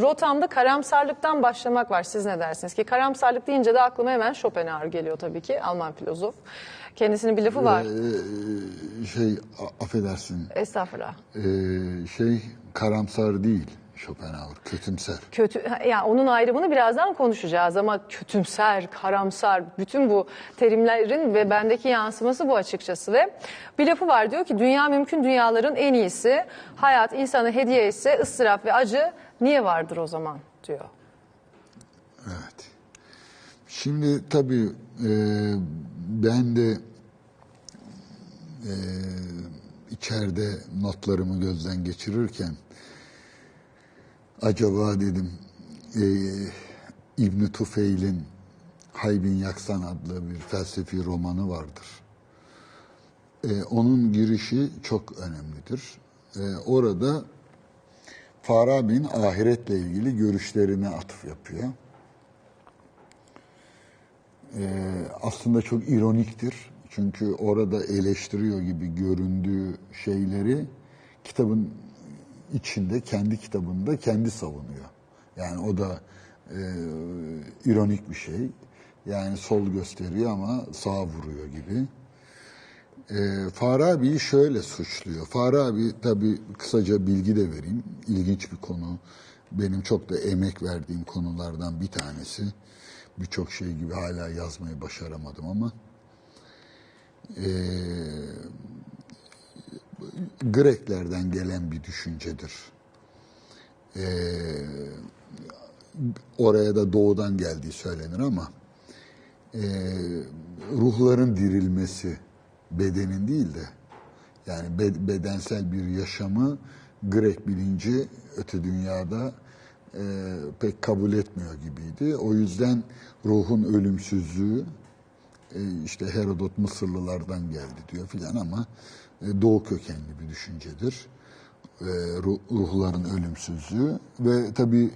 Rotamda karamsarlıktan başlamak var. Siz ne dersiniz ki? Karamsarlık deyince de aklıma hemen Schopenhauer geliyor tabii ki. Alman filozof. Kendisinin bir lafı var. Ee, şey affedersin Estağfurullah. ee, şey karamsar değil Schopenhauer kötümser. Kötü, yani onun ayrımını birazdan konuşacağız ama kötümser, karamsar, bütün bu terimlerin ve bendeki yansıması bu açıkçası ve bir lafı var diyor ki dünya mümkün dünyaların en iyisi, hayat insana hediye ise ıstırap ve acı niye vardır o zaman diyor. Evet. Şimdi tabii e, ben de e, içeride notlarımı gözden geçirirken acaba dedim e, İbn Tufeil'in Haybin Yaksan adlı bir felsefi romanı vardır. E, onun girişi çok önemlidir. E, orada Farabi'nin ahiretle ilgili görüşlerine atıf yapıyor. Ee, aslında çok ironiktir. Çünkü orada eleştiriyor gibi göründüğü şeyleri kitabın içinde, kendi kitabında kendi savunuyor. Yani o da e, ironik bir şey. Yani sol gösteriyor ama sağ vuruyor gibi. E, Farabi'yi şöyle suçluyor. Farabi tabii kısaca bilgi de vereyim. İlginç bir konu. Benim çok da emek verdiğim konulardan bir tanesi. Birçok şey gibi hala yazmayı başaramadım ama e, Greklerden gelen bir düşüncedir. E, oraya da doğudan geldiği söylenir ama e, ruhların dirilmesi bedenin değil de yani be- bedensel bir yaşamı Grek bilinci öte dünyada e, pek kabul etmiyor gibiydi. O yüzden ruhun ölümsüzlüğü e, işte Herodot Mısırlılardan geldi diyor filan ama e, doğu kökenli bir düşüncedir. E, ruh- ruhların ölümsüzlüğü ve tabii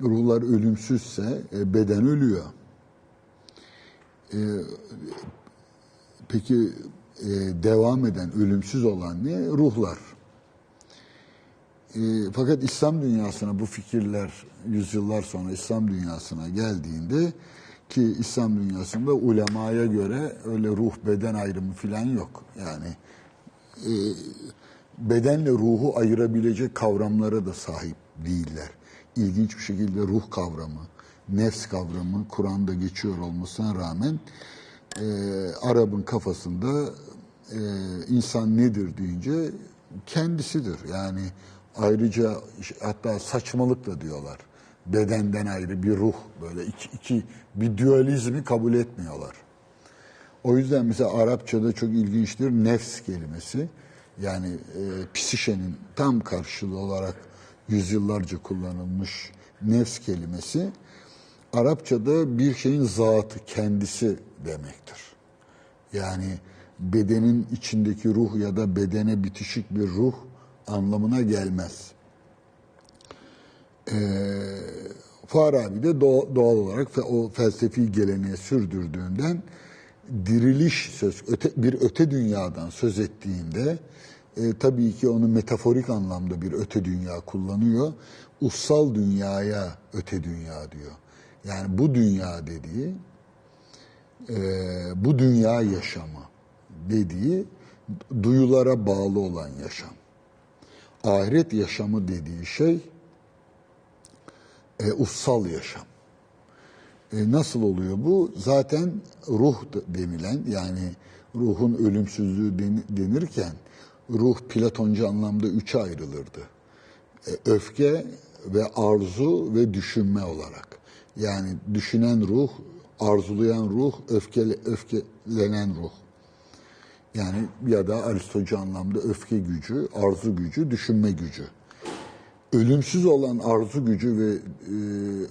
ruhlar ölümsüzse e, beden ölüyor. Peki e, devam eden, ölümsüz olan ne? Ruhlar. E, fakat İslam dünyasına bu fikirler yüzyıllar sonra İslam dünyasına geldiğinde ki İslam dünyasında ulemaya göre öyle ruh beden ayrımı falan yok. Yani e, bedenle ruhu ayırabilecek kavramlara da sahip değiller. İlginç bir şekilde ruh kavramı, nefs kavramı Kur'an'da geçiyor olmasına rağmen e, Arap'ın kafasında e, insan nedir deyince kendisidir. Yani ayrıca hatta saçmalık da diyorlar. Bedenden ayrı bir ruh böyle iki, iki bir dualizmi kabul etmiyorlar. O yüzden mesela Arapçada çok ilginçtir nefs kelimesi. Yani e, psişenin tam karşılığı olarak yüzyıllarca kullanılmış nefs kelimesi Arapçada bir şeyin zatı, kendisi demektir. Yani bedenin içindeki ruh ya da bedene bitişik bir ruh anlamına gelmez. Ee, Farabi de doğal, olarak o felsefi geleneği sürdürdüğünden diriliş söz, öte, bir öte dünyadan söz ettiğinde e, tabii ki onu metaforik anlamda bir öte dünya kullanıyor. Ussal dünyaya öte dünya diyor. Yani bu dünya dediği, e, bu dünya yaşamı dediği duyulara bağlı olan yaşam. Ahiret yaşamı dediği şey e, ussal yaşam. E, nasıl oluyor bu? Zaten ruh denilen yani ruhun ölümsüzlüğü den- denirken ruh Platoncu anlamda üçe ayrılırdı. E, öfke ve arzu ve düşünme olarak. Yani düşünen ruh, arzulayan ruh, öfkele, öfkelenen ruh. Yani ya da Aristocu anlamda öfke gücü, arzu gücü, düşünme gücü. Ölümsüz olan arzu gücü ve e,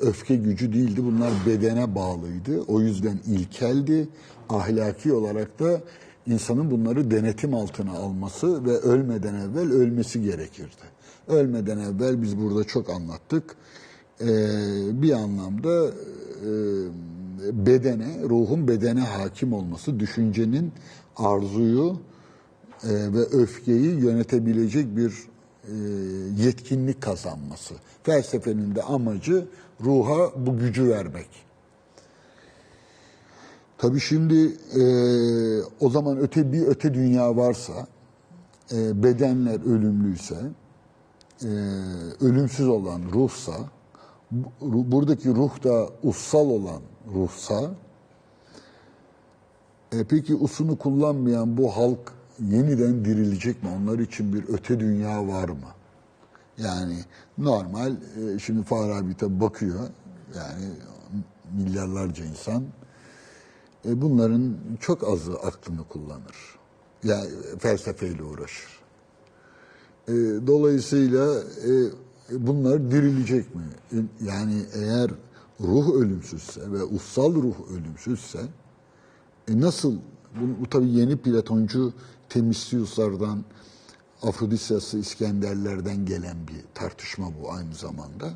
öfke gücü değildi. Bunlar bedene bağlıydı. O yüzden ilkeldi. Ahlaki olarak da insanın bunları denetim altına alması ve ölmeden evvel ölmesi gerekirdi. Ölmeden evvel biz burada çok anlattık. E, bir anlamda e, bedene, ruhun bedene hakim olması, düşüncenin arzuyu e, ve öfkeyi yönetebilecek bir e, yetkinlik kazanması. Felsefenin de amacı ruha bu gücü vermek. Tabii şimdi e, o zaman öte bir öte dünya varsa, e, bedenler ölümlüyse, e, ölümsüz olan ruhsa, buradaki ruh da ussal olan ruhsa, e, peki usunu kullanmayan bu halk yeniden dirilecek mi? Onlar için bir öte dünya var mı? Yani normal, e, şimdi Farabi tabi bakıyor, yani milyarlarca insan, e, bunların çok azı aklını kullanır. Yani felsefeyle uğraşır. E, dolayısıyla e, bunlar dirilecek mi? Yani eğer ruh ölümsüzse ve ussal ruh ölümsüzse e nasıl, bu, bu tabii yeni Platoncu Temistiyuslardan, Afrodisyas'ı İskenderlerden gelen bir tartışma bu aynı zamanda.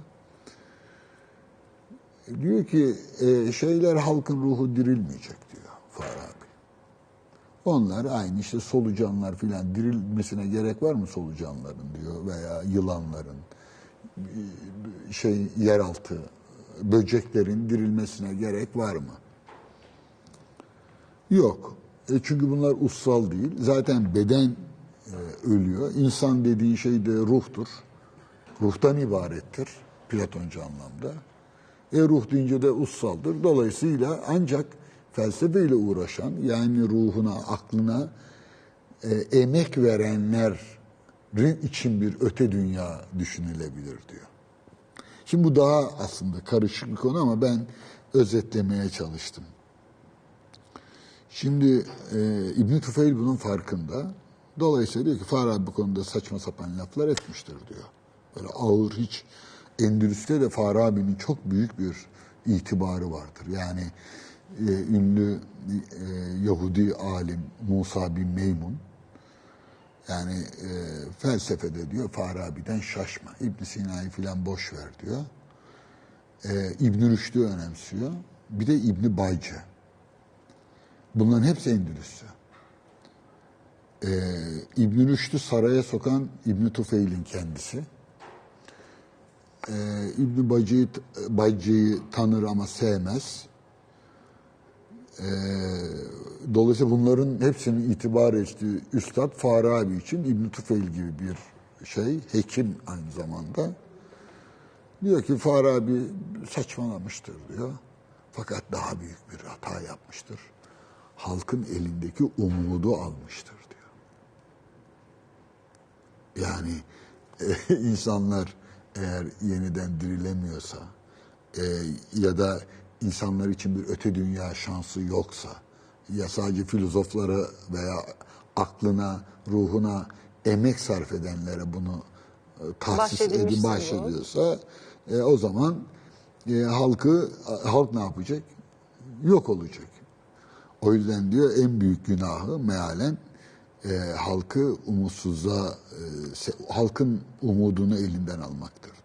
E, Diyor ki e, şeyler halkın ruhu dirilmeyecek diyor Farabi. Onlar aynı işte solucanlar filan dirilmesine gerek var mı solucanların diyor veya yılanların şey yeraltı böceklerin dirilmesine gerek var mı? Yok. E çünkü bunlar ussal değil. Zaten beden e, ölüyor. İnsan dediğin şey de ruhtur. Ruhtan ibarettir Platoncu anlamda. E ruh deyince de ussaldır. Dolayısıyla ancak felsefeyle uğraşan yani ruhuna, aklına e, emek verenlerin için bir öte dünya düşünülebilir diyor. Şimdi bu daha aslında karışık bir konu ama ben özetlemeye çalıştım. Şimdi e, İbn Tufeyl bunun farkında. Dolayısıyla diyor ki Farabi bu konuda saçma sapan laflar etmiştir diyor. Böyle ağır hiç Endülüs'te de Farabi'nin çok büyük bir itibarı vardır. Yani e, ünlü e, Yahudi alim Musa bin Meymun yani e, felsefede diyor Farabi'den şaşma. İbn Sina'yı filan boş ver diyor. E, İbn Rüşd'ü önemsiyor. Bir de İbn Bayce. Bunların hepsi Endülüs'ü. Ee, İbn Rüşd'ü saraya sokan İbn Tufeil'in kendisi. Ee, İbn Bacı'yı Bacı'yı tanır ama sevmez. Ee, dolayısıyla bunların hepsinin itibar ettiği Üstad Farabi için İbn Tufeil gibi bir şey, hekim aynı zamanda. Diyor ki Farabi saçmalamıştır diyor. Fakat daha büyük bir hata yapmıştır. Halkın elindeki umudu almıştır diyor. Yani e, insanlar eğer yeniden dirilemiyorsa e, ya da insanlar için bir öte dünya şansı yoksa ya sadece filozoflara veya aklına, ruhuna emek sarf edenlere bunu e, tahsis edip bahşediyorsa e, o zaman e, halkı halk ne yapacak? Yok olacak. O yüzden diyor en büyük günahı mealen e, halkı umutsuzluğa, e, halkın umudunu elinden almaktır